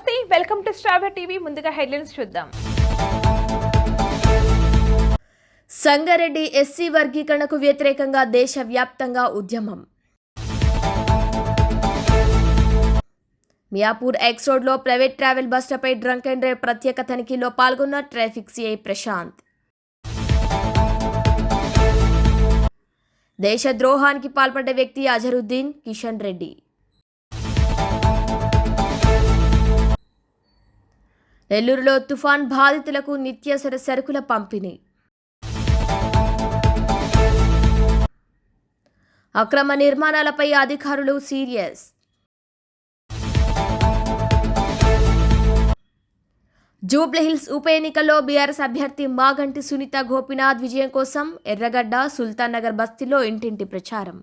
నమస్తే welcome to Star TV. ముందుగా headlines చూద్దాం. సంగారెడ్డి ఎస్సీ వర్గీకరణకు వ్యతిరేకంగా దేశవ్యాప్తంగా ఉద్యమం. మియాపూర్ ఎక్స్ రోడ్లో ప్రైవేట్ ట్రావెల్ బస్సులపై డ్రంక్ అండ్ డ్రైవ్ ప్రత్యేక తనిఖీలో పాల్గొన్న ట్రాఫిక్ సిఐ ప్రశాంత్. దేశద్రోహానికి పాల్పడ్డ వ్యక్తి అజరుద్దీన్ కిషన్ రెడ్డి. నెల్లూరులో తుఫాన్ బాధితులకు నిత్యావసర సరుకుల పంపిణీ. అక్రమ నిర్మాణాలపై అధికారులు సీరియస్. జూబ్లీహిల్స్ ఉప ఎన్నికల్లో బీఆర్ఎస్ అభ్యర్థి మాగంటి సునీత గోపినాథ్ విజయం కోసం ఎర్రగడ్డ సుల్తాన్ నగర్ బస్తీలో ఇంటింటి ప్రచారం.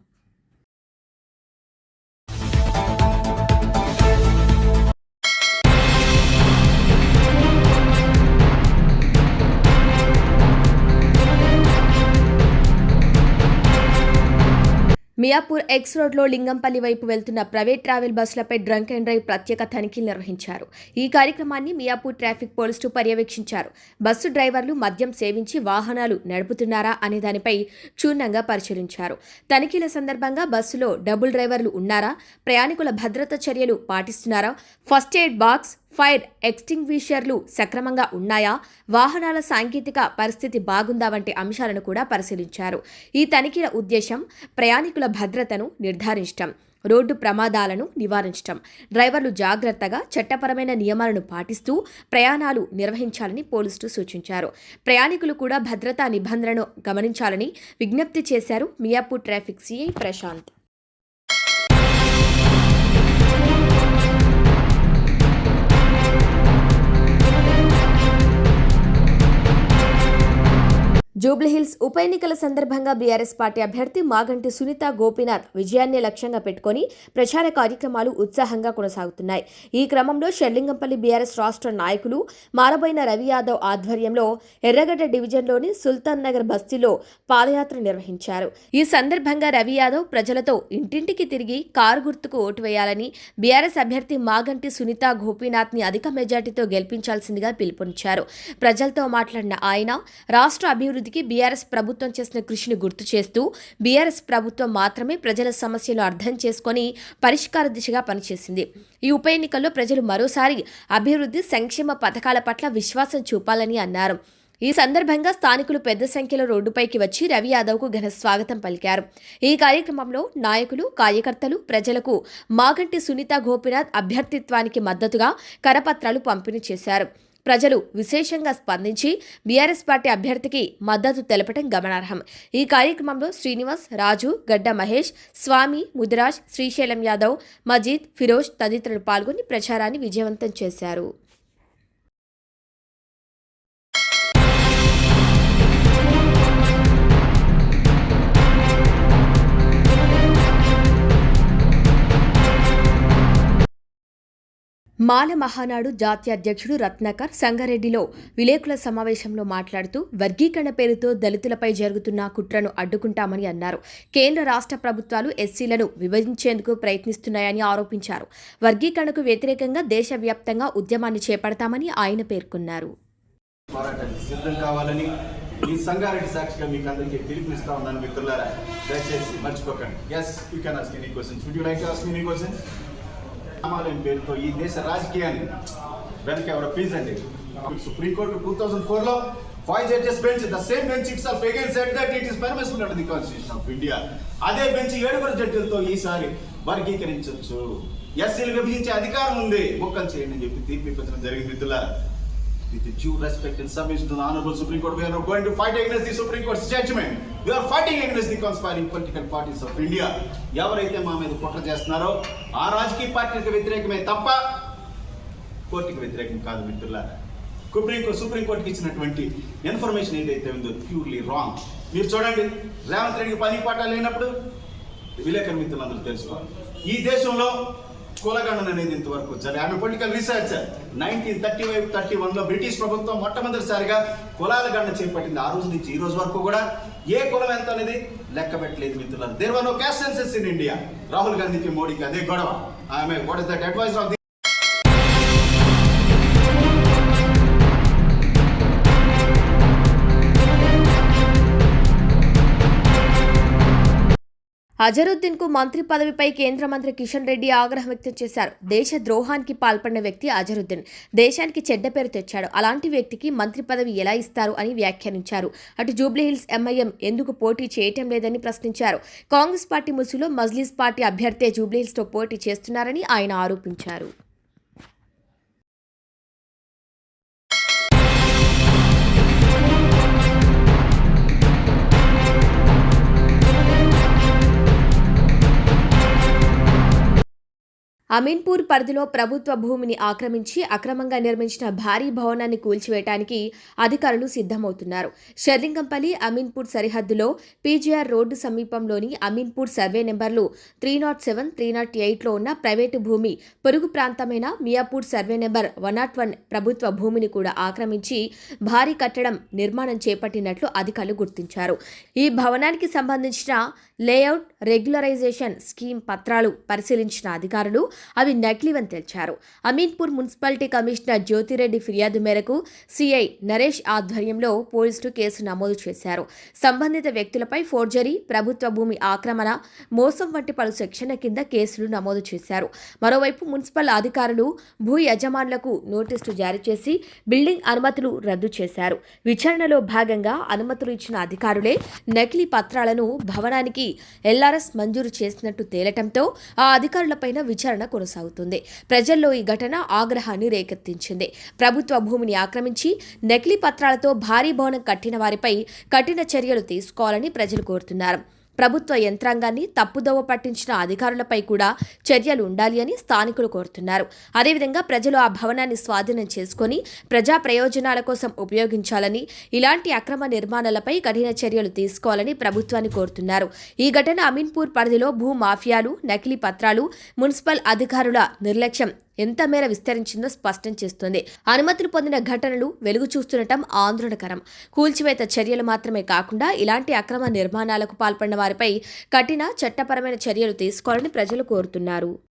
మియాపూర్ ఎక్స్ రోడ్లో లింగంపల్లి వైపు వెళ్తున్న ప్రైవేట్ ట్రావెల్ బస్సులపై డ్రంక్ అండ్ డ్రైవ్ ప్రత్యేక తనిఖీలు నిర్వహించారు. ఈ కార్యక్రమాన్ని మియాపూర్ ట్రాఫిక్ పోలీసులు పర్యవేక్షించారు. బస్సు డ్రైవర్లు మద్యం సేవించి వాహనాలు నడుపుతున్నారా అనే దానిపై క్షుణ్ణంగా పరిశీలించారు. తనిఖీల సందర్భంగా బస్సులో డబుల్ డ్రైవర్లు ఉన్నారా? ప్రయాణికుల భద్రతా చర్యలు పాటిస్తున్నారా? ఫస్ట్ ఎయిడ్ బాక్స్ ఫైర్ ఎక్స్టింగ్విషర్లు సక్రమంగా ఉన్నాయా? వాహనాల సాంకేతిక పరిస్థితి బాగుందా? వంటి అంశాలను కూడా పరిశీలించారు. ఈ తనిఖీల ఉద్దేశం ప్రయాణికుల భద్రతను నిర్ధారించడం రోడ్డు ప్రమాదాలను నివారించడం డ్రైవర్లు జాగ్రత్తగా చట్టపరమైన నియమాలను పాటిస్తూ ప్రయాణాలు నిర్వహించాలని పోలీసులు సూచించారు. ప్రయాణికులు కూడా భద్రతా నిబంధనలను గమనించాలని విజ్ఞప్తి చేశారు మియాపూర్ ట్రాఫిక్ సిఐ ప్రశాంత్. జూబ్లీహిల్స్ ఉప ఎన్నికల సందర్భంగా బీఆర్ఎస్ పార్టీ అభ్యర్థి మాగంటి సునీత గోపీనాథ్ విజయాన్ని లక్ష్యంగా పెట్టుకొని ప్రచార కార్యక్రమాలు ఉత్సాహంగా కొనసాగుతున్నాయి. ఈ క్రమంలో షెల్లింగంపల్లి బీఆర్ఎస్ రాష్ట్ర నాయకులు మారబోయిన రవి యాదవ్ ఆధ్వర్యంలో ఎర్రగడ్డ డివిజన్లోని సుల్తాన్ నగర్ బస్తీలో పాదయాత్ర నిర్వహించారు. ఈ సందర్భంగా రవి యాదవ్ ప్రజలతో ఇంటింటికి తిరిగి కారు గుర్తుకు ఓటు వేయాలని బీఆర్ఎస్ అభ్యర్థి మాగంటి సునీత గోపీనాథ్ని అధిక మెజార్టీతో గెలిపించాల్సిందిగా పిలుపునిచ్చారు. ప్రజలతో మాట్లాడిన ఆయన రాష్ట్ర అభివృద్ధి అభివృద్ధికి బీఆర్ఎస్ ప్రభుత్వం చేసిన కృషిని గుర్తు చేస్తూ బీఆర్ఎస్ ప్రభుత్వం మాత్రమే ప్రజల సమస్యలు అర్థం చేసుకొని పరిష్కార దిశగా పనిచేసింది. ఈ ఉప ఎన్నికల్లో ప్రజలు మరోసారి అభివృద్ధి సంక్షేమ పథకాల పట్ల విశ్వాసం చూపాలని అన్నారు. ఈ సందర్భంగా స్థానికులు పెద్ద సంఖ్యలో రోడ్డుపైకి వచ్చి రవి యాదవ్కు ఘన స్వాగతం పలికారు. ఈ కార్యక్రమంలో నాయకులు కార్యకర్తలు ప్రజలకు మాగంటి సునీత గోపినాథ్ అభ్యర్థిత్వానికి మద్దతుగా కరపత్రాలు పంపిణీ చేశారు. ప్రజలు విశేషంగా స్పందించి బీఆర్ఎస్ పార్టీ అభ్యర్థికి మద్దతు తెలపడం గమనార్హం. ఈ కార్యక్రమంలో శ్రీనివాస్ రాజు గడ్డ మహేష్ స్వామి ముదిరాజ్ శ్రీశైలం యాదవ్ మజీద్ ఫిరోజ్ తదితరులు పాల్గొని ప్రచారాన్ని విజయవంతం చేశారు. మాల మహానాడు జాతీయ అధ్యక్షుడు రత్నాకర్ సంగారెడ్డిలో విలేకుల సమావేశంలో మాట్లాడుతూ వర్గీకరణ పేరుతో దళితులపై జరుగుతున్న కుట్రను అడ్డుకుంటామని అన్నారు. కేంద్ర రాష్ట్ర ప్రభుత్వాలు ఎస్సీలను విభజించేందుకు ప్రయత్నిస్తున్నాయని ఆరోపించారు. వర్గీకరణకు వ్యతిరేకంగా దేశవ్యాప్తంగా ఉద్యమాన్ని చేపడతామని ఆయన పేర్కొన్నారు. ఈ సంగారెడ్డి సాక్షిగా మీకు అందరికీ పిలుపునిస్తా ఉన్నాను మిత్రులారా. దయచేసి మర్చిపోకండి. Yes you can ask any questions would like to ask any questions రామాలయం పేరుతో ఈ దేశ రాజకీయాన్ని వెనక ఎవరో ప్లీజ్ అండి సుప్రీంకోర్టు టూ థౌసండ్ ఫోర్లో five judges bench the same bench it's of again set that it is permission and the constitution of India అదే బెంచ్ ఏడుగురు జడ్జిలతో ఈసారి వర్గీకరించవచ్చు ఎస్సీలు విభజించే అధికారం ఉంది. మొక్కలు చేయండి అని చెప్పి తీర్పు ఇప్పించడం జరిగింది మిత్రులారా. With the due respect and submission to the Honorable Supreme Court, we are not going to fight against the Supreme Court's judgment. We are fighting against the conspiring political parties of India. ఎవరైతే మా మీద కుట్ర చేస్తున్నారో ఆ రాజకీయ పార్టీకి వ్యతిరేకమే తప్ప కోర్టుకి వ్యతిరేకం కాదు మిత్రులారా సుప్రీం కోర్టు సుప్రీం ఇచ్చినటువంటి ఇన్ఫర్మేషన్ ఏదైతే ఉందో ప్యూర్లీ రాంగ్ మీరు చూడండి రేవంత్ రెడ్డికి పని పాట లేనప్పుడు విలేకరు మిత్రులందరూ తెలుసుకోవాలి ఈ దేశంలో కులగణన అనేది ఇంతవరకు జరగదు ఆమె political research nineteen thirty five thirty వన్లో బ్రిటిష్ ప్రభుత్వం మొట్టమొదటిసారిగా కులాల గణన చేపట్టింది. ఆ రోజు నుంచి ఈ రోజు వరకు కూడా ఏ కులం ఎంత అనేది లెక్క పెట్టలేదు మిత్రులు there were no caste census in India Rahul గాంధీకి మోడీకి అదే గొడవ. ఆమె what is that advice of అజరుద్దీన్కు మంత్రి పదవిపై కేంద్ర మంత్రి కిషన్ రెడ్డి ఆగ్రహం వ్యక్తం చేశారు. దేశ ద్రోహానికి పాల్పడిన వ్యక్తి అజరుద్దీన్. దేశానికి చెడ్డ పేరు తెచ్చాడు. అలాంటి వ్యక్తికి మంత్రి పదవి ఎలా ఇస్తారు అని వ్యాఖ్యానించారు. అటు జూబ్లీహిల్స్ ఎంఐఎం ఎందుకు పోటీ చేయటం లేదని ప్రశ్నించారు. కాంగ్రెస్ పార్టీ ముసుగులో మజ్లీస్ పార్టీ అభ్యర్థే జూబ్లీహిల్స్తో పోటీ చేస్తున్నారని ఆయన ఆరోపించారు. అమీన్పూర్ పరిధిలో ప్రభుత్వ భూమిని ఆక్రమించి అక్రమంగా నిర్మించిన భారీ భవనాన్ని కూల్చివేయడానికి అధికారులు సిద్ధమవుతున్నారు. షెర్లింగంపల్లి అమీన్పూర్ సరిహద్దులో పీజీఆర్ రోడ్డు సమీపంలోని Ameenpur survey numbers three not seven three not ఎయిట్లో ఉన్న ప్రైవేటు భూమి పొరుగు ప్రాంతమైన Miyapur survey number one not one ప్రభుత్వ భూమిని కూడా ఆక్రమించి భారీ కట్టడం నిర్మాణం చేపట్టినట్లు అధికారులు గుర్తించారు. ఈ భవనానికి సంబంధించిన లేఅవుట్ రెగ్యులరైజేషన్ స్కీమ్ పత్రాలు పరిశీలించిన అధికారులు అవి నకిలీవని తేల్చారు అమీన్పూర్ మున్సిపాలిటీ కమిషనర్ జ్యోతిరెడ్డి ఫిర్యాదు మేరకు సిఐ నరేష్ ఆధ్వర్యంలో పోలీసులు కేసు నమోదు చేశారు. సంబంధిత వ్యక్తులపై ఫోర్జరీ ప్రభుత్వ భూమి ఆక్రమణ మోసం వంటి పలు సెక్షన్ల కింద కేసులు నమోదు చేశారు. మరోవైపు మున్సిపల్ అధికారులు భూ యజమానులకు నోటీసులు జారీ చేసి బిల్డింగ్ అనుమతులు రద్దు చేశారు. విచారణలో భాగంగా అనుమతులు ఇచ్చిన అధికారులే నకిలీ పత్రాలను భవనానికి ఎల్ఆర్ఎస్ మంజూరు చేసినట్టు తేలటంతో ఆ అధికారులపైన విచారణ కొనసాగుతుంది. ప్రజల్లో ఈ ఘటన ఆగ్రహాన్ని రేకెత్తించింది. ప్రభుత్వ భూమిని ఆక్రమించి నకిలీ పత్రాలతో భారీ భవనం కట్టిన వారిపై కఠిన చర్యలు తీసుకోవాలని ప్రజలు కోరుతున్నారు. ప్రభుత్వ యంత్రాంగాన్ని తప్పుదోవ పట్టించిన అధికారులపై కూడా చర్యలు ఉండాలి అని స్థానికులు కోరుతున్నారు. అదేవిధంగా ప్రజలు ఆ భవనాన్ని స్వాధీనం చేసుకొని ప్రజా ప్రయోజనాల కోసం ఉపయోగించాలని ఇలాంటి అక్రమ నిర్మాణాలపై కఠిన చర్యలు తీసుకోవాలని ప్రభుత్వాన్ని కోరుతున్నారు. ఈ ఘటన అమీన్పూర్ పరిధిలో భూ మాఫియాలు నకిలీ పత్రాలు మున్సిపల్ అధికారుల నిర్లక్ష్యం ఎంత మేర విస్తరించిందో స్పష్టం చేస్తుంది. అనుమతులు పొందిన ఘటనలు వెలుగు చూస్తుండటం ఆందోళనకరం. కూల్చివేత చర్యలు మాత్రమే కాకుండా ఇలాంటి అక్రమ నిర్మాణాలకు పాల్పడిన వారిపై కఠిన చట్టపరమైన చర్యలు తీసుకోవాలని ప్రజలు కోరుతున్నారు.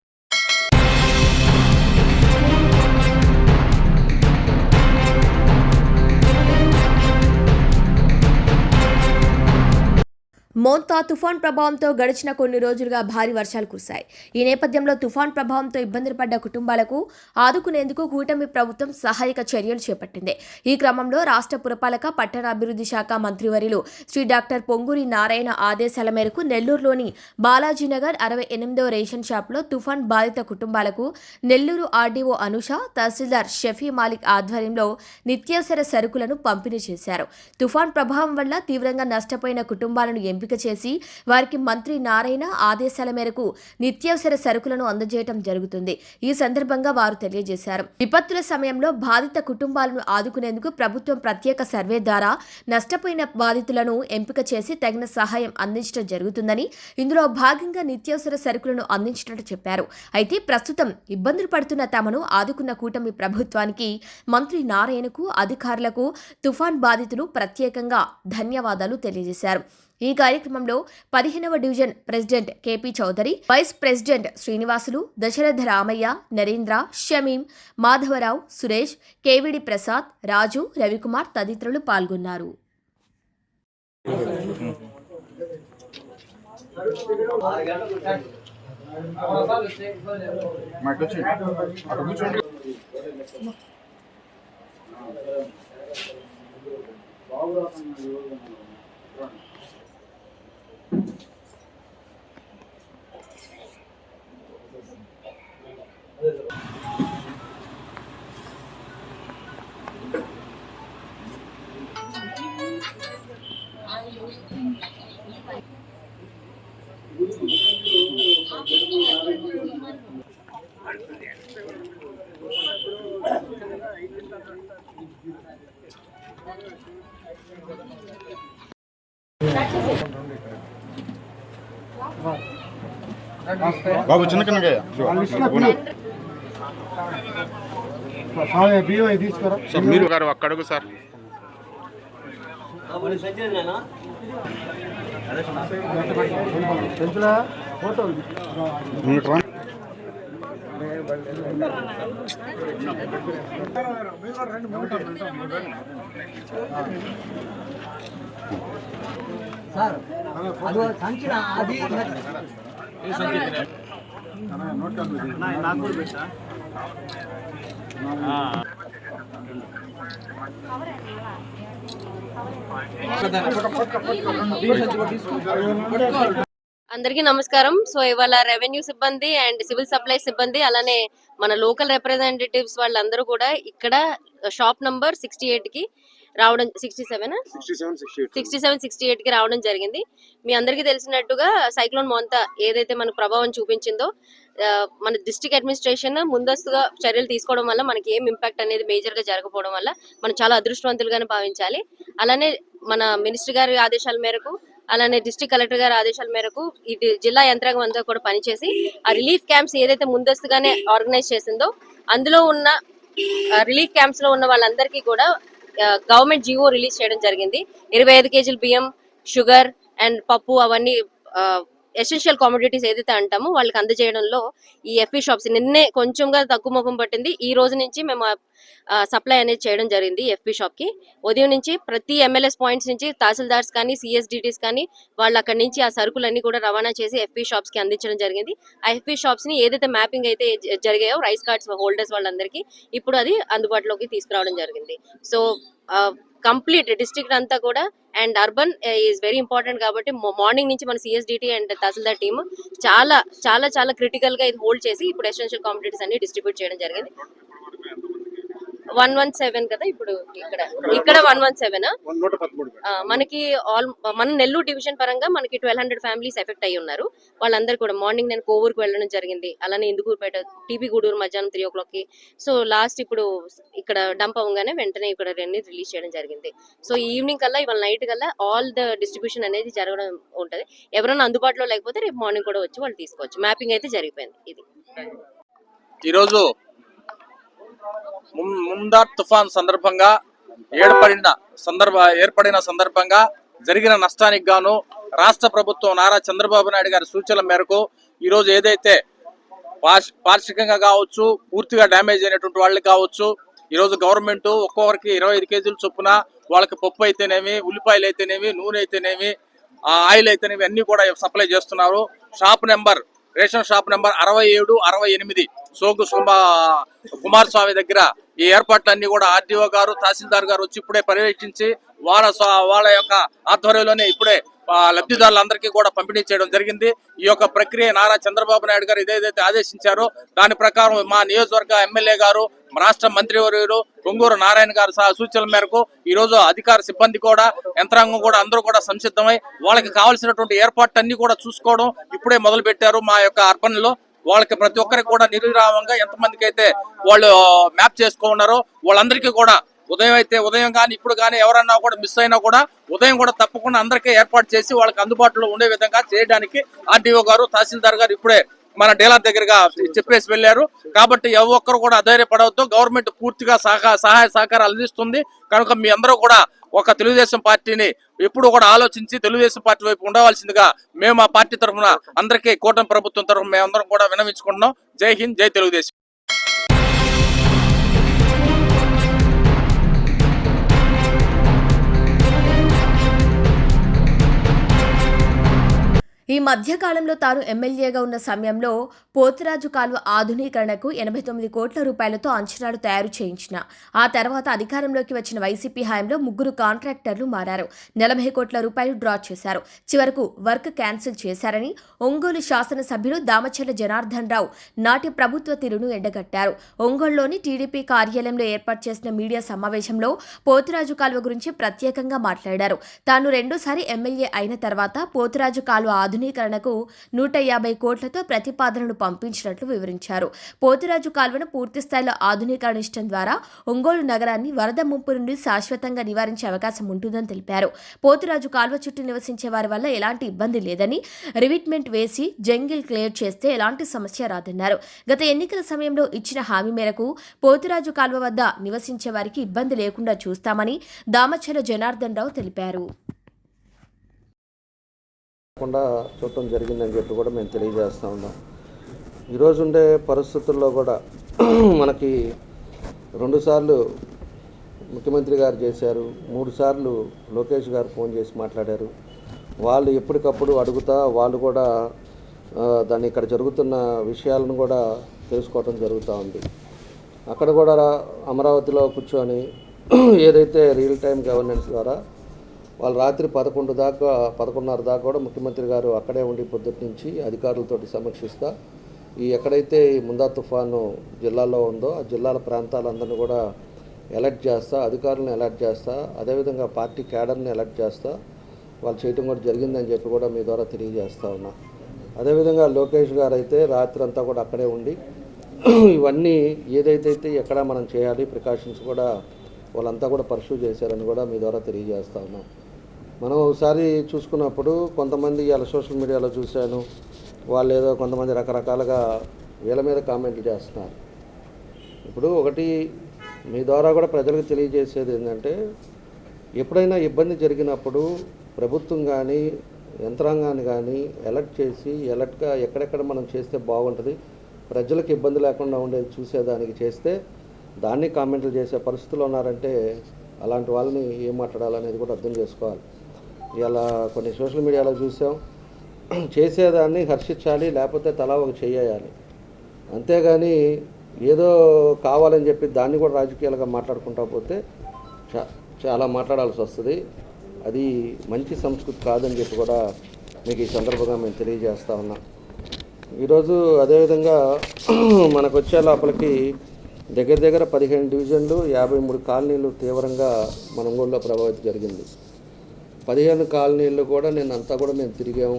మోంతా తుఫాన్ ప్రభావంతో గడిచిన కొన్ని రోజులుగా భారీ వర్షాలు కురిశాయి. ఈ నేపథ్యంలో తుఫాన్ ప్రభావంతో ఇబ్బందులు పడ్డ కుటుంబాలకు ఆదుకునేందుకు కూటమి ప్రభుత్వం సహాయక చర్యలు చేపట్టింది. ఈ క్రమంలో రాష్ట్ర పురపాలక పట్టణాభివృద్ధి శాఖ మంత్రివర్యులు శ్రీ డాక్టర్ పొంగూరి నారాయణ ఆదేశాల మేరకు నెల్లూరులోని బాలాజీనగర్ అరవై ఎనిమిదో రేషన్ షాప్లో తుఫాన్ బాధిత కుటుంబాలకు నెల్లూరు ఆర్డీఓ అనుష తహసీల్దార్ షఫీ మాలిక్ ఆధ్వర్యంలో నిత్యావసర సరుకులను పంపిణీ చేశారు. తుఫాన్ ప్రభావం వల్ల తీవ్రంగా నష్టపోయిన కుటుంబాలను ఎంపిక ఎంపిక చేసి వారికి మంత్రి నారాయణ ఆదేశాల మేరకు నిత్యావసర సరుకులను అందజేయడం జరుగుతుంది. ఈ సందర్భంగా వారు తెలియజేశారు. విపత్తుల సమయంలో బాధిత కుటుంబాలను ఆదుకునేందుకు ప్రభుత్వం ప్రత్యేక సర్వే ద్వారా నష్టపోయిన బాధితులను ఎంపిక చేసి తగిన సహాయం అందించడం జరుగుతుందని ఇందులో భాగంగా నిత్యావసర సరుకులను అందించినట్టు చెప్పారు. అయితే ప్రస్తుతం ఇబ్బందులు పడుతున్న తమను ఆదుకున్న కూటమి ప్రభుత్వానికి మంత్రి నారాయణకు అధికారులకు తుఫాన్ బాధితులు ప్రత్యేకంగా ధన్యవాదాలు తెలియజేశారు. ఈ కార్యక్రమంలో పదిహేనవ division president KP Chowdary vice president Srinivasulu Dasaratha Ramaiah Narendra Shamim Madhavarao Suresh KVD Prasad Raju Ravikumar తదితరులు పాల్గొన్నారు. మాకు వచ్చి అక్కడ కూర్చోండి బాబు చిన్న స్వామి బియ్యం. అవి తీసుకురా. సార్ మీరు గారు అక్కడకు సార్ పెంచులా ఫోటో మీరు రా. అందరికీ నమస్కారం. సో ఇవాళ రెవెన్యూ సిబ్బంది అండ్ సివిల్ సప్లై సిబ్బంది అలానే మన లోకల్ రిప్రజెంటేటివ్స్ వాళ్ళందరూ కూడా ఇక్కడ షాప్ నంబర్ సిక్స్టీ ఎయిట్కి రావడం sixty seven sixty seven sixty eight. కి రావడం జరిగింది. మీ అందరికీ తెలిసినట్టుగా సైక్లోన్ మొంత ఏదైతే మనకు ప్రభావం చూపించిందో మన డిస్ట్రిక్ట్ అడ్మినిస్ట్రేషన్ ముందస్తుగా చర్యలు తీసుకోవడం వల్ల మనకి ఏం ఇంపాక్ట్ అనేది మేజర్గా జరగకపోవడం వల్ల మనం చాలా అదృష్టవంతులుగానే భావించాలి. అలానే మన మినిస్టర్ గారి ఆదేశాల మేరకు అలానే డిస్ట్రిక్ట్ కలెక్టర్ గారి ఆదేశాల మేరకు ఇది జిల్లా యంత్రాంగం అంతా కూడా పనిచేసి ఆ రిలీఫ్ క్యాంప్స్ ఏదైతే ముందస్తుగానే ఆర్గనైజ్ చేసిందో అందులో ఉన్న రిలీఫ్ క్యాంప్స్లో ఉన్న వాళ్ళందరికీ కూడా గవర్నమెంట్ జీవో రిలీజ్ చేయడం జరిగింది. ఇరవై ఐదు కేజీల బియ్యం షుగర్ అండ్ పప్పు అవన్నీ ఎసెన్షియల్ కామోడిటీస్ ఏదైతే అంటామో వాళ్ళకి అందజేయడంలో ఈ ఎఫ్ఈ షాప్స్ నిన్నే కొంచెంగా తగ్గుముఖం పట్టింది. ఈ రోజు నుంచి మేము సప్లై అనేది చేయడం జరిగింది ఎఫ్పి షాప్కి. ఉదయం నుంచి ప్రతి ఎమ్మెల్యేస్ పాయింట్స్ నుంచి తహసీల్దార్స్ కానీ సిఎస్డిటీస్ కానీ వాళ్ళు అక్కడి నుంచి ఆ సరుకులన్నీ కూడా రవాణా చేసి ఎఫ్పి షాప్స్కి అందించడం జరిగింది. ఆ ఎఫ్పి షాప్స్ని ఏదైతే మ్యాపింగ్ అయితే జరిగాయో రైస్ కార్డ్స్ హోల్డర్స్ వాళ్ళందరికీ ఇప్పుడు అది అందుబాటులోకి తీసుకురావడం జరిగింది. సో కంప్లీట్ డిస్ట్రిక్ట్ అంతా కూడా. And urban is very important కాబట్టి మార్నింగ్ నుంచి మన సిఎస్డిటీ అండ్ తహసీల్దార్ టీమ్ చాలా చాలా చాలా క్రిటికల్గా ఇది హోల్డ్ చేసి ఇప్పుడు ఎసెన్షియల్ కామోడిటీస్ అన్ని డిస్ట్రిబ్యూట్ చేయడం జరిగింది. వన్ వన్ సెవెన్ కదా ఇప్పుడు ఇక్కడ? ఇక్కడ వన్ వన్ సెవెన్ మనకి ఆల్ మన నెల్లూరు డివిజన్ పరంగా మనకి ట్వెల్వ్ హండ్రెడ్ ఫ్యామిలీస్ ఎఫెక్ట్ అయ్యి ఉన్నారు. వాళ్ళందరూ కూడా మార్నింగ్ నేను కోవూరుకు వెళ్ళడం జరిగింది. అలానే ఇందుకూరుపేట టీపీ గూడూరు మధ్యాహ్నం త్రీ ఓ క్లాక్కి సో లాస్ట్ ఇప్పుడు ఇక్కడ డంప్ అవ్వగానే వెంటనే ఇక్కడ రెండు రిలీజ్ చేయడం జరిగింది. సో ఈవినింగ్ కల్లా ఇవాళ నైట్ కల్లా ఆల్ ద డిస్ట్రిబ్యూషన్ అనేది జరగడం ఉంటుంది. ఎవరైనా అందుబాటులో లేకపోతే రేపు మార్నింగ్ కూడా వచ్చి వాళ్ళు తీసుకోవచ్చు. మ్యాపింగ్ అయితే జరిగిపోయింది ఇది. ఈరోజు ముందార్ తుఫాన్ సందర్భంగా ఏర్పడిన సందర్భ ఏర్పడిన సందర్భంగా జరిగిన నష్టానికి గాను రాష్ట్ర ప్రభుత్వం నారా చంద్రబాబు నాయుడు గారి సూచనల మేరకు ఈరోజు ఏదైతే పార్షికంగా కావచ్చు పూర్తిగా డ్యామేజ్ అయినటువంటి వాళ్ళు కావచ్చు ఈరోజు గవర్నమెంట్ ఒక్కొక్కరికి ఇరవై ఐదు కేజీలు చొప్పున వాళ్ళకి పప్పు అయితేనేమి ఉల్లిపాయలు అయితేనేమి నూనె అయితేనేమి ఆయిల్ అయితేనేమి అన్ని కూడా సప్లై చేస్తున్నారు. Shop number ration shop number అరవై ఏడు అరవై ఎనిమిది. సోకు సుమా కుమారస్వామి దగ్గర ఈ ఏర్పాట్లన్నీ కూడా ఆర్డీఓ గారు తహసీల్దార్ గారు వచ్చి ఇప్పుడే పర్యవేక్షించి వాళ్ళ వాళ్ళ యొక్క ఆధ్వర్యంలోనే ఇప్పుడే లబ్ధిదారులందరికీ కూడా పంపిణీ చేయడం జరిగింది. ఈ యొక్క ప్రక్రియ నారా చంద్రబాబు నాయుడు గారు ఏదైతే ఆదేశించారో దాని ప్రకారం మా నియోజకవర్గ ఎమ్మెల్యే గారు రాష్ట్ర మంత్రివర్యులు పొంగూరు నారాయణ గారు సహా సూచనల మేరకు ఈ రోజు అధికార సిబ్బంది కూడా యంత్రాంగం కూడా అందరూ కూడా సంసిద్ధమై వాళ్ళకి కావాల్సినటువంటి ఏర్పాట్లన్నీ కూడా చూసుకోవడం ఇప్పుడే మొదలు పెట్టారు మా యొక్క అర్బన్లో వాళ్ళకి ప్రతి ఒక్కరికి కూడా నిర్విరామంగా ఎంతమందికి అయితే వాళ్ళు మ్యాప్ చేసుకున్నారో వాళ్ళందరికీ కూడా ఉదయం అయితే ఉదయం కానీ ఇప్పుడు కానీ ఎవరన్నా కూడా మిస్ అయినా కూడా ఉదయం కూడా తప్పకుండా అందరికీ ఏర్పాటు చేసి వాళ్ళకి అందుబాటులో ఉండే విధంగా చేయడానికి ఆర్డీఓ గారు తహసీల్దార్ గారు ఇప్పుడే మన డీలర్ దగ్గరగా చెప్పేసి వెళ్ళారు. కాబట్టి ఏ ఒక్కరు కూడా అధైర్యపడవద్దు. గవర్నమెంట్ పూర్తిగా సహాయ సహకారాలు అందిస్తుంది. కనుక మీ అందరూ కూడా ఒక తెలుగుదేశం పార్టీని ఎప్పుడు కూడా ఆలోచించి తెలుగుదేశం పార్టీ వైపు ఉండవలసిందిగా మేము ఆ పార్టీ తరఫున అందరికీ కూటమి ప్రభుత్వం తరఫున మేమందరం కూడా వినవించుకుంటున్నాం. జై హింద్ జై తెలుగుదేశం. ఈ మధ్యకాలంలో తాను ఎమ్మెల్యేగా ఉన్న సమయంలో పోతురాజు కాలువ ఆధునీకరణకు ఎనభై తొమ్మిది కోట్ల రూపాయలతో అంచనాలు తయారు చేయించిన. ఆ తర్వాత అధికారంలోకి వచ్చిన వైసీపీ హయాంలో ముగ్గురు కాంట్రాక్టర్లు మారారు. నలభై కోట్ల రూపాయలు డ్రా చేశారు. చివరకు వర్క్ క్యాన్సిల్ చేశారని ఒంగోలు శాసనసభ్యులు దామచర్ల జనార్దన్ రావు నాటి ప్రభుత్వ తీరును ఎండగట్టారు. ఒంగోలులోని టీడీపీ కార్యాలయంలో ఏర్పాటు చేసిన మీడియా సమావేశంలో పోతురాజు కాలువ గురించి ప్రత్యేకంగా మాట్లాడారు. తాను రెండోసారి ఎమ్మెల్యే అయిన తర్వాత పోతురాజు కాలువ ఆధునీకరణకు నూట యాభై కోట్లతో ప్రతిపాదనను పంపించినట్లు వివరించారు. పోతురాజు కాలువను పూర్తిస్థాయిలో ఆధునీకరణించడం ద్వారా ఒంగోలు నగరాన్ని వరద ముంపు నుండి శాశ్వతంగా నివారించే అవకాశం ఉంటుందని తెలిపారు. పోతురాజు కాలువ చుట్టూ నివసించే వారి వల్ల ఎలాంటి ఇబ్బంది లేదని రివిట్మెంట్ వేసి జంగిల్ క్లియర్ చేస్తే ఎలాంటి సమస్య రాదన్నారు. గత ఎన్నికల సమయంలో ఇచ్చిన హామీ మేరకు పోతురాజు కాలువ వద్ద నివసించే వారికి ఇబ్బంది లేకుండా చూస్తామని దామచర్ల జనార్దన్ రావు తెలిపారు. తప్పకుండా చూడటం జరిగిందని చెప్పి కూడా మేము తెలియజేస్తూ ఉన్నాం. ఈరోజు ఉండే పరిస్థితుల్లో కూడా మనకి రెండుసార్లు ముఖ్యమంత్రి గారు చేశారు మూడు సార్లు లోకేష్ గారు ఫోన్ చేసి మాట్లాడారు. వాళ్ళు ఎప్పటికప్పుడు అడుగుతా వాళ్ళు కూడా దాన్ని ఇక్కడ జరుగుతున్న విషయాలను కూడా తెలుసుకోవటం జరుగుతూ ఉంది. అక్కడ కూడా అమరావతిలో కూర్చొని ఏదైతే రియల్ టైం గవర్నెన్స్ ద్వారా వాళ్ళు రాత్రి పదకొండు దాకా పదకొండున్నర దాకా కూడా ముఖ్యమంత్రి గారు అక్కడే ఉండి పొద్దుటి నుంచి అధికారులతోటి సమీక్షిస్తా. ఈ ఎక్కడైతే ఈ ముందా తుఫాను జిల్లాలో ఉందో ఆ జిల్లాల ప్రాంతాలందరినీ కూడా అలర్ట్ చేస్తా అధికారులను అలర్ట్ చేస్తా అదేవిధంగా పార్టీ క్యాడర్ని అలర్ట్ చేస్తా. వాళ్ళు చేయటం కూడా జరిగిందని చెప్పి కూడా మీ ద్వారా తెలియజేస్తా ఉన్నా. అదేవిధంగా లోకేష్ గారు అయితే రాత్రి అంతా కూడా అక్కడే ఉండి ఇవన్నీ ఏదైతే అయితే ఎక్కడ మనం చేయాలి ప్రికాషన్స్ కూడా వాళ్ళంతా కూడా పర్సూ చేశారని కూడా మీ ద్వారా తెలియజేస్తా ఉన్నాం. మనం ఒకసారి చూసుకున్నప్పుడు కొంతమంది ఇలా సోషల్ మీడియాలో చూశాను వాళ్ళు ఏదో కొంతమంది రకరకాలుగా వీళ్ళ మీద కామెంట్లు చేస్తున్నారు. ఇప్పుడు ఒకటి మీ ద్వారా కూడా ప్రజలకు తెలియజేసేది ఏంటంటే ఎప్పుడైనా ఇబ్బంది జరిగినప్పుడు ప్రభుత్వం కానీ యంత్రాంగాన్ని కానీ ఎలర్ట్ చేసి ఎలర్ట్గా ఎక్కడెక్కడ మనం చేస్తే బాగుంటుంది ప్రజలకు ఇబ్బంది లేకుండా ఉండేది చూసేదానికి చేస్తే దాన్ని కామెంట్లు చేసే పరిస్థితులు ఉన్నారంటే అలాంటి వాళ్ళని ఏం మాట్లాడాలనేది కూడా అర్థం చేసుకోవాలి. ఇలా కొన్ని సోషల్ మీడియాలో చూసాం. చేసేదాన్ని హర్షించాలి లేకపోతే తలా ఒక చేయాలి అంతేగాని ఏదో కావాలని చెప్పి దాన్ని కూడా రాజకీయాలుగా మాట్లాడుకుంటా పోతే చాలా మాట్లాడాల్సి వస్తుంది. అది మంచి సంస్కృతి కాదని చెప్పి కూడా మీకు ఈ సందర్భంగా మేము తెలియజేస్తా ఉన్నాం. ఈరోజు అదేవిధంగా మనకు వచ్చే లోపలికి దగ్గర దగ్గర పదిహేను డివిజన్లు యాభై మూడు కాలనీలు తీవ్రంగా మన ఊళ్ళో ప్రభావితం జరిగింది. పదిహేను కాలనీల్లో కూడా నేను అంతా కూడా మేము తిరిగాము.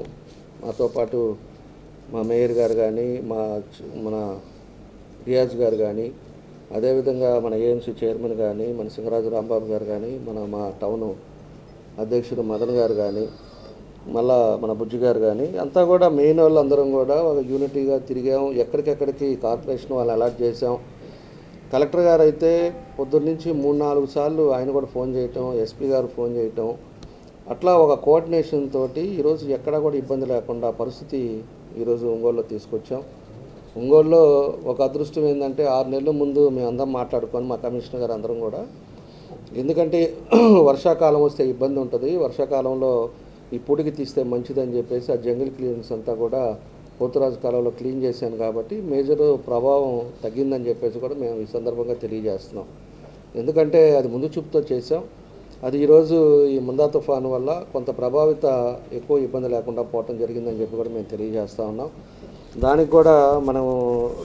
మాతో పాటు మా మేయర్ గారు కానీ మా మన రియాజ్ గారు కానీ అదేవిధంగా మన ఏఎంసీ చైర్మన్ కానీ మన సింగరాజు రాంబాబు గారు కానీ మన మా టౌన్ అధ్యక్షుడు మదన్ గారు కానీ మళ్ళా మన బుజ్జి గారు కానీ అంతా కూడా మెయిన్ వాళ్ళు అందరం కూడా ఒక యూనిటీగా తిరిగాం ఎక్కడికెక్కడికి కార్పొరేషన్ వాళ్ళు అలాట్ చేసాం కలెక్టర్ గారు అయితే పొద్దున్న నుంచి మూడు నాలుగు సార్లు ఆయన కూడా ఫోన్ చేయటం ఎస్పీ గారు ఫోన్ చేయటం అట్లా ఒక కోఆర్డినేషన్ తోటి ఈరోజు ఎక్కడా కూడా ఇబ్బంది లేకుండా పరిస్థితి ఈరోజు ఒంగోలులో తీసుకొచ్చాం. ఒంగోలులో ఒక అదృష్టం ఏంటంటే ఆరు నెలల ముందు మేము అందరం మాట్లాడుకొని మా కమిషనర్ గారు అందరం కూడా. ఎందుకంటే వర్షాకాలం వస్తే ఇబ్బంది ఉంటుంది. వర్షాకాలంలో ఈ పొడికి తీస్తే మంచిదని చెప్పేసి ఆ జంగిల్ క్లీనింగ్స్ అంతా కూడా పోతురాజు కాలంలో క్లీన్ చేశాను కాబట్టి మేజర్ ప్రభావం తగ్గిందని చెప్పేసి కూడా మేము ఈ సందర్భంగా తెలియజేస్తున్నాం. ఎందుకంటే అది ముందు చూపుతో చేసాం అది ఈరోజు ఈ ముందా తుఫాను వల్ల కొంత ప్రభావిత ఎక్కువ ఇబ్బంది లేకుండా పోవటం జరిగిందని చెప్పి కూడా మేము తెలియజేస్తూ ఉన్నాం. దానికి కూడా మనము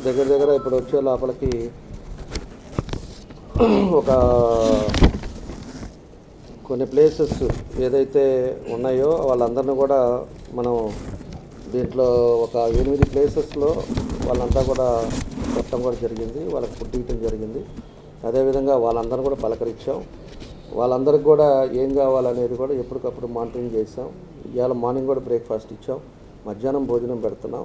దగ్గర దగ్గర ఇప్పుడు వచ్చే లోపలికి ఒక కొన్ని ప్లేసెస్ ఏదైతే ఉన్నాయో వాళ్ళందరినీ కూడా మనం దీంట్లో ఒక ఎనిమిది ప్లేసెస్లో వాళ్ళంతా కూడా పెట్టడం కూడా జరిగింది. వాళ్ళకి ఫుడ్ ఇవ్వడం జరిగింది. అదేవిధంగా వాళ్ళందరూ కూడా పలకరించాం. వాళ్ళందరికీ కూడా ఏం కావాలనేది కూడా ఎప్పటికప్పుడు మానిటరింగ్ చేసాం ఇవాళ మార్నింగ్ కూడా బ్రేక్ఫాస్ట్ ఇచ్చాం. మధ్యాహ్నం భోజనం పెడుతున్నాం.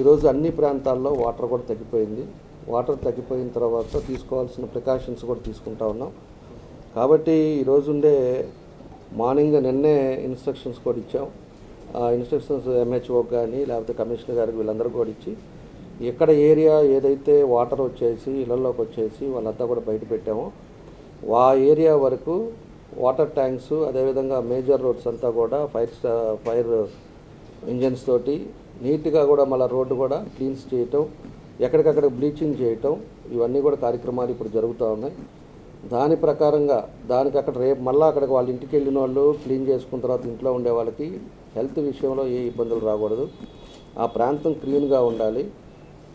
ఈరోజు అన్ని ప్రాంతాల్లో వాటర్ కూడా తగ్గిపోయింది. వాటర్ తగ్గిపోయిన తర్వాత తీసుకోవాల్సిన ప్రికాషన్స్ కూడా తీసుకుంటా ఉన్నాం. కాబట్టి ఈరోజు ఉండే మార్నింగ్ నిన్నే ఇన్స్ట్రక్షన్స్ కూడా ఇచ్చాం. ఆ ఇన్స్ట్రక్షన్స్ ఎంహెచ్ఓ కానీ లేకపోతే కమిషనర్ గారికి వీళ్ళందరూ కూడా ఇచ్చి ఎక్కడ ఏరియా ఏదైతే వాటర్ వచ్చేసి ఇళ్ళలోకి వచ్చేసి వాళ్ళంతా కూడా బయట పెట్టామో. ఆ ఏరియా వరకు వాటర్ ట్యాంక్స్ అదేవిధంగా మేజర్ రోడ్స్ అంతా కూడా ఫైర్ స్టా- ఫైర్ ఇంజన్స్ తోటి నీట్గా కూడా మళ్ళీ రోడ్డు కూడా క్లీన్స్ చేయటం ఎక్కడికక్కడ బ్లీచింగ్ చేయటం ఇవన్నీ కూడా కార్యక్రమాలు ఇప్పుడు జరుగుతూ ఉన్నాయి. దాని ప్రకారంగా దానికి అక్కడ రేపు మళ్ళీ అక్కడికి వాళ్ళ ఇంటికి వెళ్ళిన వాళ్ళు క్లీన్ చేసుకున్న తర్వాత ఇంట్లో ఉండే వాళ్ళకి హెల్త్ విషయంలో ఏ ఇబ్బందులు రాకూడదు. ఆ ప్రాంతం క్లీన్గా ఉండాలి.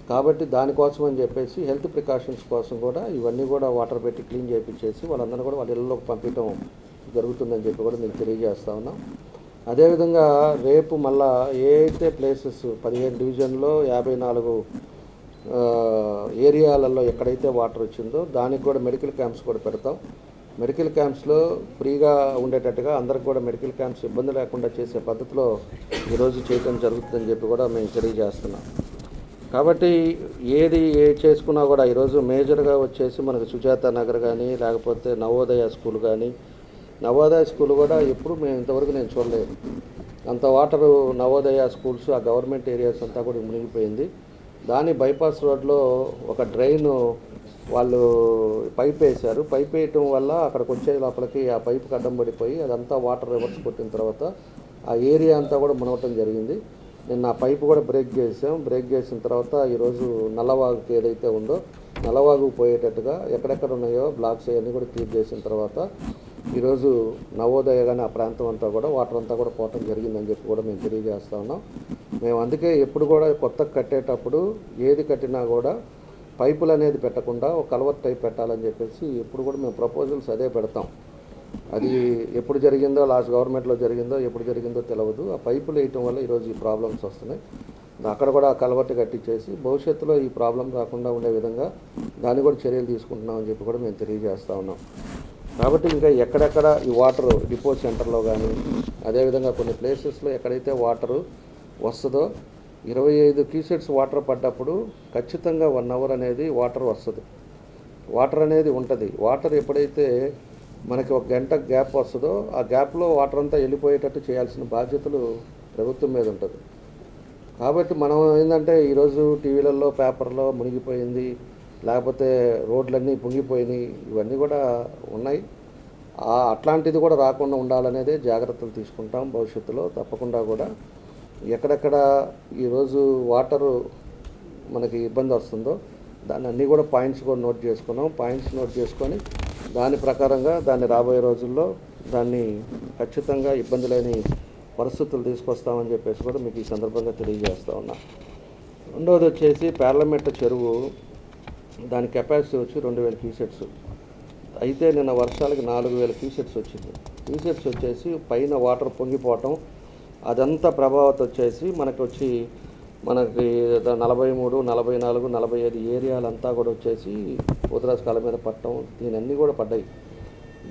కాబట్టి దానికోసం అని చెప్పేసి హెల్త్ ప్రికాషన్స్ కోసం కూడా ఇవన్నీ కూడా వాటర్ పెట్టి క్లీన్ చేయించేసి వాళ్ళందరూ కూడా వాళ్ళ ఇళ్ళలోకి పంపించడం జరుగుతుందని చెప్పి కూడా నేను తెలియజేస్తా ఉన్నాం. అదేవిధంగా రేపు మళ్ళా ఏ అయితే ప్లేసెస్ పదిహేను డివిజన్లో యాభై నాలుగు ఏరియాలలో ఎక్కడైతే వాటర్ వచ్చిందో దానికి కూడా మెడికల్ క్యాంప్స్ కూడా పెడతాం. మెడికల్ క్యాంప్స్లో ఫ్రీగా ఉండేటట్టుగా అందరికి కూడా మెడికల్ క్యాంప్స్ ఇబ్బంది లేకుండా చేసే పద్ధతిలో ఈరోజు చేయడం జరుగుతుందని చెప్పి కూడా మేము తెలియజేస్తున్నాం. కాబట్టి ఏది ఏ చేసుకున్నా కూడా ఈరోజు మేజర్గా వచ్చేసి మనకు సుజాత నగర్ కానీ లేకపోతే నవోదయ స్కూల్ కానీ నవోదయ స్కూల్ కూడా ఎప్పుడు మేము ఇంతవరకు నేను చూడలేదు. అంత వాటరు నవోదయ స్కూల్స్ ఆ గవర్నమెంట్ ఏరియాస్ అంతా కూడా మునిగిపోయింది. దాని బైపాస్ రోడ్లో ఒక డ్రైన్ వాళ్ళు పైప్ వేశారు పైప్ వేయటం వల్ల అక్కడికి వచ్చే లోపలికి ఆ పైప్ అడ్డం పడిపోయి అదంతా వాటర్ రివర్స్ కొట్టిన తర్వాత ఆ ఏరియా అంతా కూడా మునగటం జరిగింది. నిన్న ఆ పైపు కూడా బ్రేక్ చేసాం. బ్రేక్ చేసిన తర్వాత ఈరోజు నల్లవాగుకి ఏదైతే ఉందో నల్లవాగు పోయేటట్టుగా ఎక్కడెక్కడ ఉన్నాయో బ్లాక్స్ అవన్నీ కూడా క్లియర్ చేసిన తర్వాత ఈరోజు నవోదయ కానీ ఆ ప్రాంతం అంతా కూడా వాటర్ అంతా కూడా పోవటం జరిగిందని చెప్పి కూడా మేము తెలియజేస్తా ఉన్నాం. మేము అందుకే ఎప్పుడు కూడా కొత్త కట్టేటప్పుడు ఏది కట్టినా కూడా పైపులు అనేది పెట్టకుండా ఒక కలవర్ టైప్ పెట్టాలని చెప్పేసి ఎప్పుడు కూడా మేము ప్రపోజల్స్ అదే పెడతాం. అది ఎప్పుడు జరిగిందో లాస్ట్ గవర్నమెంట్లో జరిగిందో ఎప్పుడు జరిగిందో తెలియదు ఆ పైపులు వేయటం వల్ల ఈరోజు ఈ ప్రాబ్లమ్స్ వస్తున్నాయి. అక్కడ కూడా కలవట్టు కట్టించేసి భవిష్యత్తులో ఈ ప్రాబ్లం రాకుండా ఉండే విధంగా దాన్ని కూడా చర్యలు తీసుకుంటున్నామని చెప్పి కూడా మేము తెలియజేస్తూ ఉన్నాం. కాబట్టి ఇంకా ఎక్కడెక్కడ ఈ వాటర్ డిపో సెంటర్లో కానీ అదేవిధంగా కొన్ని ప్లేసెస్లో ఎక్కడైతే వాటరు వస్తుందో ఇరవై ఐదు క్యూసెట్స్ వాటర్ పడ్డప్పుడు ఖచ్చితంగా వన్ అవర్ అనేది వాటర్ వస్తుంది. వాటర్ అనేది ఉంటుంది. వాటర్ ఎప్పుడైతే మనకి ఒక గంట గ్యాప్ వస్తుందో ఆ గ్యాప్లో వాటర్ అంతా వెళ్ళిపోయేటట్టు చేయాల్సిన బాధ్యతలు ప్రభుత్వం మీద ఉంటుంది. కాబట్టి మనం ఏంటంటే ఈరోజు టీవీలలో పేపర్లో మునిగిపోయింది లేకపోతే రోడ్లన్నీ పొంగిపోయినాయి ఇవన్నీ కూడా ఉన్నాయి. అట్లాంటిది కూడా రాకుండా ఉండాలనేదే జాగ్రత్తలు తీసుకుంటాం భవిష్యత్తులో తప్పకుండా కూడా. ఎక్కడెక్కడ ఈరోజు వాటరు మనకి ఇబ్బంది వస్తుందో దాన్ని అన్నీ కూడా పాయింట్స్ కూడా నోట్ చేసుకున్నాం. పాయింట్స్ నోట్ చేసుకొని దాని ప్రకారంగా దాన్ని రాబోయే రోజుల్లో దాన్ని ఖచ్చితంగా ఇబ్బంది లేని పరిస్థితులు తీసుకొస్తామని చెప్పేసి కూడా మీకు ఈ సందర్భంగా తెలియజేస్తూ ఉన్నా. రెండవది వచ్చేసి పార్లమెంట్ చెరువు దాని కెపాసిటీ వచ్చి రెండు వేల క్యూసెట్స్ అయితే నిన్న వర్షాలకి నాలుగు వేల క్యూసెట్స్ వచ్చింది. క్యూసెట్స్ వచ్చేసి పైన వాటర్ పొంగిపోవటం అదంతా ప్రభావితం వచ్చేసి మనకు వచ్చి మనకి నలభై మూడు నలభై నాలుగు నలభై ఐదు ఏరియాలంతా కూడా వచ్చేసి పోతురాజు కాలం మీద పట్టడం దీని అన్నీ కూడా పడ్డాయి.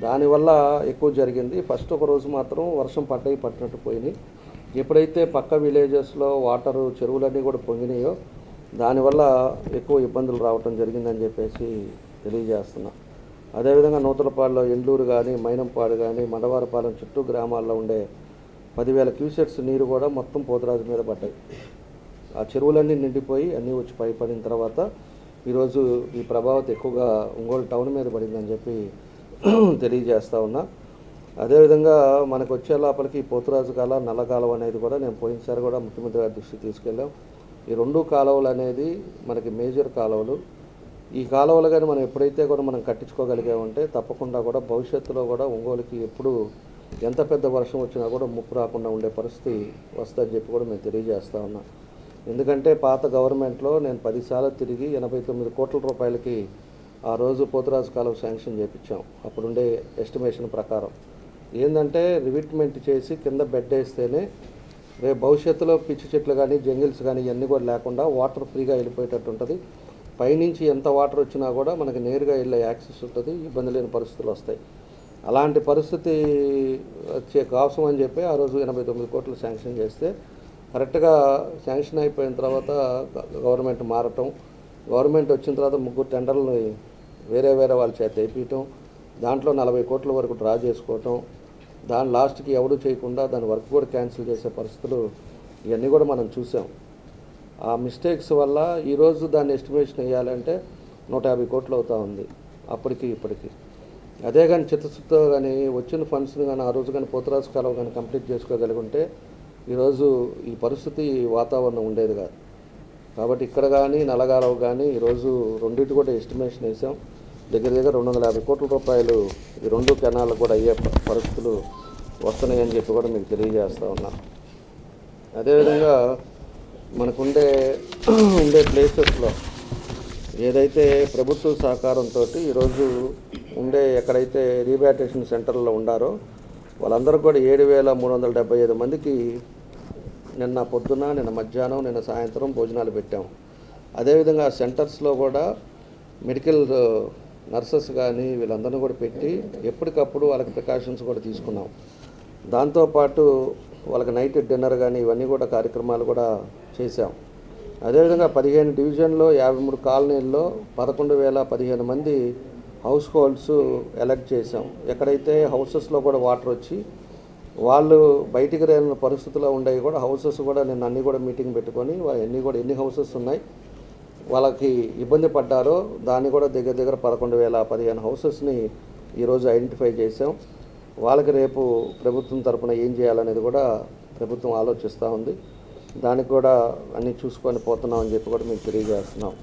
దానివల్ల ఎక్కువ జరిగింది. ఫస్ట్ ఒక రోజు మాత్రం వర్షం పడ్డాయి పట్టినట్టు పోయినాయి. ఎప్పుడైతే పక్క విలేజెస్లో వాటరు చెరువులన్నీ కూడా పొంగినాయో దానివల్ల ఎక్కువ ఇబ్బందులు రావటం జరిగిందని చెప్పేసి తెలియజేస్తున్నా. అదేవిధంగా నూతలపాడులో ఎండూరు కానీ మైనంపాడు కానీ మండవారపాలెం చుట్టూ గ్రామాల్లో ఉండే పదివేల క్యూసెట్స్ నీరు కూడా మొత్తం పోతరాజు మీద పడ్డాయి. ఆ చెరువులన్నీ నిండిపోయి అన్నీ వచ్చి పై పడిన తర్వాత ఈరోజు ఈ ప్రభావం ఎక్కువగా ఒంగోలు టౌన్ మీద పడిందని చెప్పి తెలియజేస్తా ఉన్నా. అదేవిధంగా మనకు వచ్చే లోపలికి పోతురాజు కాల నల్ల అనేది కూడా నేను పోయినసారి కూడా ముఖ్యమంత్రి గారి దృష్టికి తీసుకెళ్ళాం. ఈ రెండు కాలువలు అనేది మనకి మేజర్ కాలువలు. ఈ కాలువలు కానీ మనం ఎప్పుడైతే కూడా మనం కట్టించుకోగలిగామంటే తప్పకుండా కూడా భవిష్యత్తులో కూడా ఒంగోలుకి ఎప్పుడు ఎంత పెద్ద వర్షం వచ్చినా కూడా ముప్పు రాకుండా ఉండే పరిస్థితి వస్తుందని చెప్పి కూడా మేము తెలియజేస్తా ఉన్నాం. ఎందుకంటే పాత గవర్నమెంట్లో నేను పదిసార్లు తిరిగి ఎనభై తొమ్మిది కోట్ల రూపాయలకి ఆ రోజు పోతురాజు కాలువ శాంక్షన్ చేయించాం అప్పుడుండే ఎస్టిమేషన్ ప్రకారం. ఏంటంటే రివిట్మెంట్ చేసి కింద బెడ్ వేస్తేనే రేపు భవిష్యత్తులో పిచ్చి చెట్లు కానీ జంగిల్స్ కానీ ఇవన్నీ కూడా లేకుండా వాటర్ ఫ్రీగా వెళ్ళిపోయేటట్టు ఉంటుంది. పైనుంచి ఎంత వాటర్ వచ్చినా కూడా మనకి నేరుగా వెళ్ళే యాక్సెస్ ఉంటుంది. ఇబ్బంది లేని పరిస్థితులు వస్తాయి. అలాంటి పరిస్థితి వచ్చే కోసం అని చెప్పి ఆ రోజు ఎనభై తొమ్మిది కోట్లు శాంక్షన్ చేస్తే కరెక్ట్గా శాంక్షన్ అయిపోయిన తర్వాత గవర్నమెంట్ మారటం గవర్నమెంట్ వచ్చిన తర్వాత ముగ్గురు టెండర్లని వేరే వేరే వాళ్ళ చేత వేయించటం దాంట్లో నలభై కోట్ల వరకు డ్రా చేసుకోవటం దాని లాస్ట్కి ఎవడు చేయకుండా దాని వర్క్ కూడా క్యాన్సిల్ చేసే పరిస్థితులు ఇవన్నీ కూడా మనం చూసాం. ఆ మిస్టేక్స్ వల్ల ఈరోజు దాన్ని ఎస్టిమేషన్ వేయాలంటే నూట యాభై కోట్లు అవుతూ ఉంది అప్పటికి ఇప్పటికి. అదే కానీ చిత్తశుద్ధితో కానీ వచ్చిన ఫండ్స్ని కానీ ఆ రోజు కానీ పోతరాజు కాలం కానీ కంప్లీట్ చేసుకోగలిగి ఉంటే ఈరోజు ఈ పరిస్థితి వాతావరణం ఉండేది కాదు. కాబట్టి ఇక్కడ కానీ నల్లగాలవ కానీ ఈరోజు రెండింటి కూడా ఎస్టిమేషన్ వేసాం. దగ్గర దగ్గర రెండు వందల యాభై కోట్ల రూపాయలు ఈ రెండు కెనాలకు కూడా అయ్యే పరిస్థితులు వస్తున్నాయని చెప్పి కూడా మీకు తెలియజేస్తూ ఉన్నా. అదేవిధంగా మనకుండే ఉండే ప్లేసెస్లో ఏదైతే ప్రభుత్వ సహకారంతో ఈరోజు ఉండే ఎక్కడైతే రీహాబిలిటేషన్ సెంటర్లో ఉండారో వాళ్ళందరూ కూడా ఏడు వేల మూడు వందల డెబ్బై ఐదు మందికి నిన్న పొద్దున నిన్న మధ్యాహ్నం నిన్న సాయంత్రం భోజనాలు పెట్టాం. అదేవిధంగా సెంటర్స్లో కూడా మెడికల్ నర్సెస్ కానీ వీళ్ళందరినీ కూడా పెట్టి ఎప్పటికప్పుడు వాళ్ళకి ప్రికాషన్స్ కూడా తీసుకున్నాం. దాంతోపాటు వాళ్ళకి నైట్ డిన్నర్ కానీ ఇవన్నీ కూడా కార్యక్రమాలు కూడా చేశాం. అదేవిధంగా పదిహేను డివిజన్లో యాభై మూడు కాలనీల్లో పదకొండు వేల పదిహేను మంది హౌస్ హోల్డ్స్ ఎలక్ట్ చేశాం. ఎక్కడైతే హౌసెస్లో కూడా వాటర్ వచ్చి వాళ్ళు బయటికి రాని పరిస్థితుల్లో ఉండేవి కూడా హౌసెస్ కూడా నేను అన్నీ కూడా మీటింగ్ పెట్టుకొని ఎన్ని అన్నీ కూడా ఎన్ని హౌసెస్ ఉన్నాయి వాళ్ళకి ఇబ్బంది పడ్డారో దాన్ని కూడా దగ్గర దగ్గర పదకొండు వేల పదిహేను హౌసెస్ని ఈరోజు ఐడెంటిఫై చేసాం వాళ్ళకి రేపు ప్రభుత్వం తరపున ఏం చేయాలనేది కూడా ప్రభుత్వం ఆలోచిస్తూ ఉంది. దానికి కూడా అన్నీ చూసుకొని పోతున్నాం అని చెప్పి కూడా మేము తెలియజేస్తున్నాం.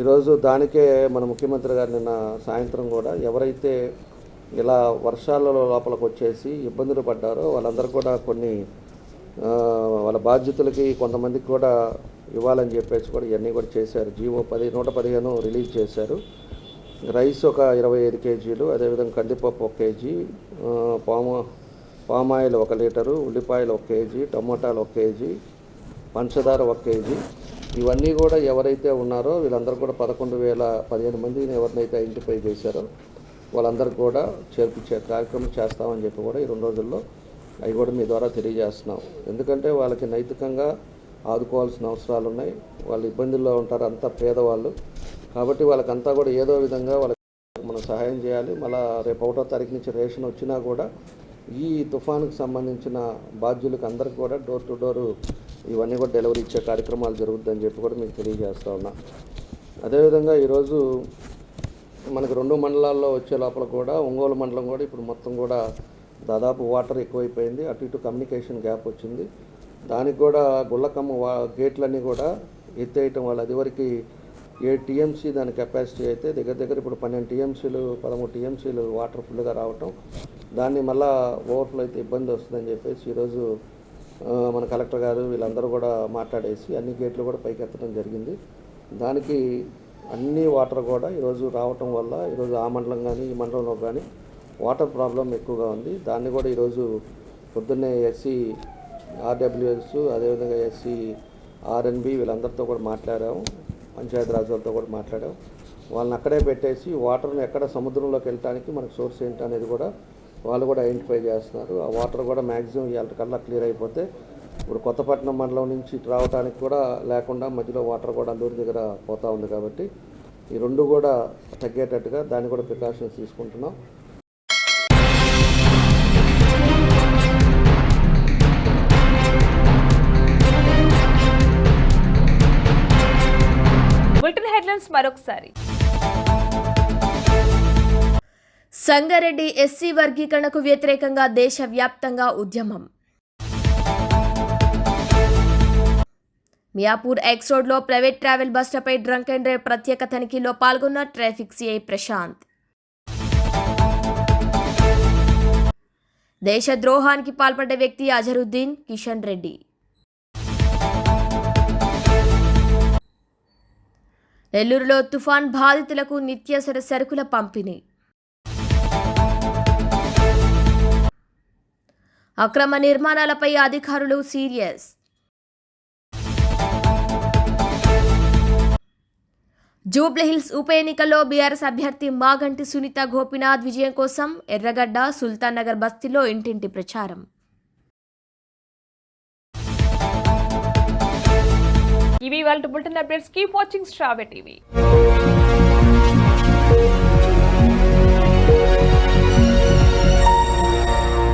ఈరోజు దానికే మన ముఖ్యమంత్రి గారు నిన్న సాయంత్రం కూడా ఎవరైతే ఇలా వర్షాలలో లోపలికి వచ్చేసి ఇబ్బందులు పడ్డారో వాళ్ళందరూ కూడా కొన్ని వాళ్ళ బాధ్యతలకి కొంతమందికి కూడా ఇవ్వాలని చెప్పేసి కూడా ఇవన్నీ కూడా చేశారు. జీవో పది నూట పదిహేను రిలీజ్ చేశారు. రైస్ ఒక ఇరవై ఐదు కేజీలు అదేవిధంగా కందిపప్పు ఒక కేజీ పాము పాము పామాయిల్ ఒక లీటరు ఉల్లిపాయలు ఒక కేజీ టమోటాలు ఒక కేజీ పంచదార ఒక కేజీ. ఇవన్నీ కూడా ఎవరైతే ఉన్నారో వీళ్ళందరూ కూడా పదకొండు వేల పదిహేను మందిని ఎవరినైతే ఐడెంటిఫై చేశారో వాళ్ళందరికీ కూడా చేర్పించే కార్యక్రమం చేస్తామని చెప్పి కూడా ఈ రెండు రోజుల్లో అవి కూడా మీ ద్వారా తెలియజేస్తున్నాం. ఎందుకంటే వాళ్ళకి నైతికంగా ఆదుకోవాల్సిన అవసరాలు ఉన్నాయి. వాళ్ళు ఇబ్బందుల్లో ఉంటారు అంతా పేదవాళ్ళు. కాబట్టి వాళ్ళకంతా కూడా ఏదో విధంగా వాళ్ళకి మనం సహాయం చేయాలి. మళ్ళీ రేపు ఒకటో తారీఖు నుంచి రేషన్ వచ్చినా కూడా ఈ తుఫానుకు సంబంధించిన బాధ్యులకు అందరికి కూడా డోర్ టు డోర్ ఇవన్నీ కూడా డెలివరీ ఇచ్చే కార్యక్రమాలు జరుగుద్దని చెప్పి కూడా మీకు తెలియజేస్తా ఉన్నా. అదేవిధంగా ఈరోజు మనకు రెండు మండలాల్లో వచ్చే లోపల కూడా ఒంగోలు మండలం కూడా ఇప్పుడు మొత్తం కూడా దాదాపు వాటర్ ఎక్కువైపోయింది. అటు ఇటు కమ్యూనికేషన్ గ్యాప్ వచ్చింది. దానికి కూడా గుళ్ళకమ్మ వా గేట్లన్నీ కూడా ఎత్తేయటం వల్ల అదివరకు ఏ టీఎంసీ దాని కెపాసిటీ అయితే దగ్గర దగ్గర ఇప్పుడు పన్నెండు టీఎంసీలు పదమూడు టీఎంసీలు వాటర్ ఫుల్గా రావటం. దాన్ని మళ్ళా ఓవర్ఫ్లో అయితే ఇబ్బంది వస్తుందని చెప్పేసి ఈరోజు మన కలెక్టర్ గారు వీళ్ళందరూ కూడా మాట్లాడేసి అన్ని గేట్లు కూడా పైకెత్తడం జరిగింది. దానికి అన్ని వాటర్ కూడా ఈరోజు రావటం వల్ల ఈరోజు ఆ మండలం కానీ ఈ మండలంలో కానీ వాటర్ ప్రాబ్లం ఎక్కువగా ఉంది. దాన్ని కూడా ఈరోజు పొద్దున్నే ఎస్సీ ఆర్డబ్ల్యూఎస్ అదేవిధంగా ఎస్సీ ఆర్ఎన్బి వీళ్ళందరితో కూడా మాట్లాడాము. పంచాయతీ వాళ్ళతో కూడా మాట్లాడాం వాళ్ళని అక్కడే పెట్టేసి వాటర్ని ఎక్కడ సముద్రంలోకి వెళ్ళటానికి మనకు సోర్స్ ఏంటి అనేది కూడా వాళ్ళు కూడా ఐడెంటిఫై చేస్తున్నారు. ఆ వాటర్ కూడా మ్యాక్సిమం ఇవాళ కల్లా క్లియర్ అయిపోతే ఇప్పుడు కొత్తపట్నం మండలం నుంచి ఇటు రావడానికి కూడా లేకుండా మధ్యలో వాటర్ కూడా అందూరి దగ్గర పోతా ఉంది కాబట్టి ఈ రెండు కూడా తగ్గేటట్టుగా దాన్ని కూడా ప్రికాషన్స్ తీసుకుంటున్నాం. బులెటిన్ హెడ్లైన్స్ మరొకసారి. సంగారెడ్డి ఎస్సీ వర్గీకరణకు వ్యతిరేకంగా దేశవ్యాప్తంగా ఉద్యమం. మియాపూర్ ఎక్స్ రోడ్లో ప్రైవేట్ ట్రావెల్ బస్సులపై డ్రంక్ అండ్ డ్రైవ్ ప్రత్యేక తనిఖీలో పాల్గొన్న ట్రాఫిక్ సిఐ ప్రశాంత్. దేశద్రోహానికి పాల్పడ్డ వ్యక్తి అజరుద్దీన్ కిషన్ రెడ్డి. నెల్లూరులో తుఫాన్ బాధితులకు నిత్యావసర సరుకుల పంపిణీ. అక్రమ నిర్మాణాలపై అధికారులు సీరియస్. జూబ్లీహిల్స్ ఉప ఎన్నికల్లో బీఆర్ఎస్ అభ్యర్థి మాగంటి సునీత గోపినాథ్ విజయం కోసం ఎర్రగడ్డ సుల్తాన్ నగర్ బస్తీలో ఇంటింటి ప్రచారం. ఇవి వాళ్ళ bulletin updates. Keep watching Star TV.